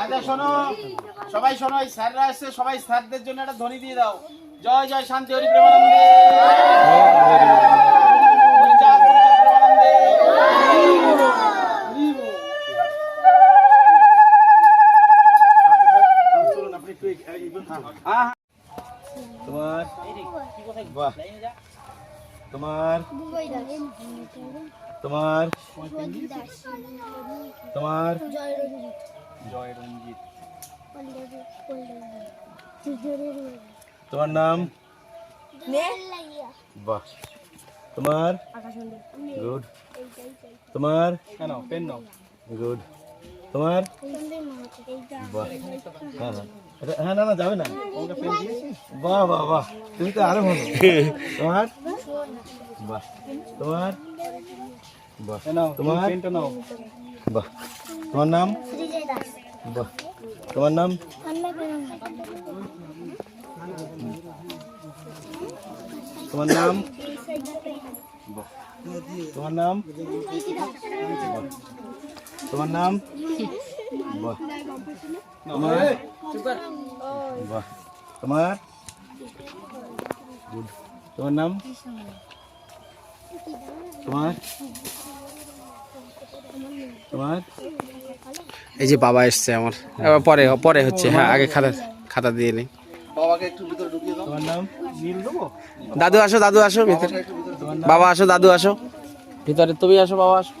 আচ্ছা শোনো। সবাই শোনো স্যাররা এসছে সবাই স্যারদের জন্য একটা ধ্বনি দিয়ে দাও। জয় জয় শান্তি হরি প্রেমানন্দে। তোমার তোমার তোমার তোমার তোমার নাম? বাহ। তোমার? গুড। তোমার? কেন? পেন নাও। গুড। তোমার? বাহ। হ্যাঁ হ্যাঁ। হ্যাঁ না না যাবে না। বাহ বাহ বাহ। তুমি তো আরও ভালো। তোমার? বাহ। তোমার? বাহ। নাও তোমার? পেনটা নাও। বাহ। তোমার নাম? বাহ। তোমার নাম? তোমার নাম? তোমার নাম? তোমার নাম? বাহ। তোমার? বাহ। তোমার. তোমার নাম? তোমার? তোমার? এই যে বাবা এসছে আমার। এবার পরে পরে হচ্ছে হ্যাঁ আগে খাতা খাতা দিয়ে নিই। তোমার নাম? নীল দেবো? দাদু আসো দাদু আসো ভিতরে। বাবা আসো দাদু আসো। ভিতরে তুমি আসো বাবা আসো।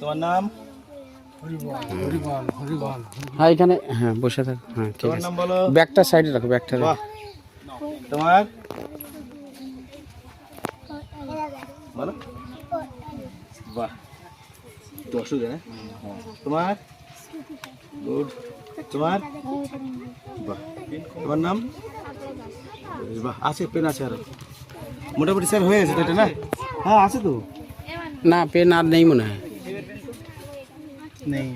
তোমার নাম? হ্যাঁ এখানে হ্যাঁ বসে থাক। হ্যাঁ ঠিক আছে। নাম ব্যাগটা সাইডে রাখো ব্যাগটা তোমার? বলো বাহ তো অসুবিধা না তোমার? গুড তোমার? বাহ তোমার নাম? বাহ আছে পেন আছে আরও। মোটামুটি স্যার হয়ে গেছে তো এটা না? হ্যাঁ আছে তো। না পেন আর নেই মনে হয়। নেই।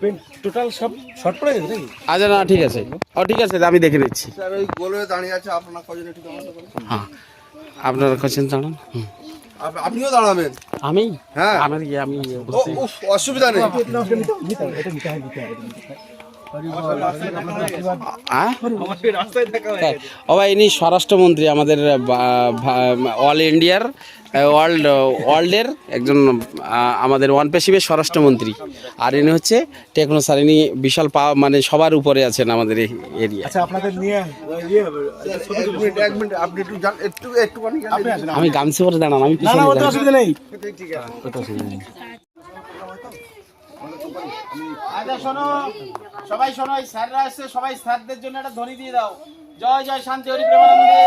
পেন টোটাল সব শর্ট পড়ে গেছে নাকি? আচ্ছা না ঠিক আছে। ও ঠিক আছে আমি দেখে নিচ্ছি। স্যার ওই গোলে দাঁড়িয়ে আছে আপনার কজন একটু হ্যাঁ আপনারা কোশ্চেন জানান হুম। আপ- আপনিও দাঁড়াবেন আমি হ্যাঁ। আমার আমি অসুবিধা নেই। ও ভাই ইনি স্বরাষ্ট্রমন্ত্রী আমাদের অল ইন্ডিয়ার ওয়ার্ল্ড ওয়ার্ল্ডের একজন আমাদের ওয়ান পেশিবের স্বরাষ্ট্রমন্ত্রী। আর ইনি হচ্ছে টেকনো স্যার ইনি বিশাল পা মানে সবার উপরে আছেন আমাদের এই এরিয়া। আচ্ছা আপনাদের নিয়ে এক মিনিট এক মিনিট আপনি একটু যান একটু একটুখানি গেলে- আমি গামছি পরে দাঁড়ান আমি না পিছনে না ওটা দাঁড়ান। অসুবিধা নেই আচ্ছা শোনো। সবাই শোনো স্যাররা আসছে সবাই স্যারদের জন্য একটা ধ্বনি দিয়ে দাও। জয় জয়, শান্তি, হরি প্রেমানন্দে।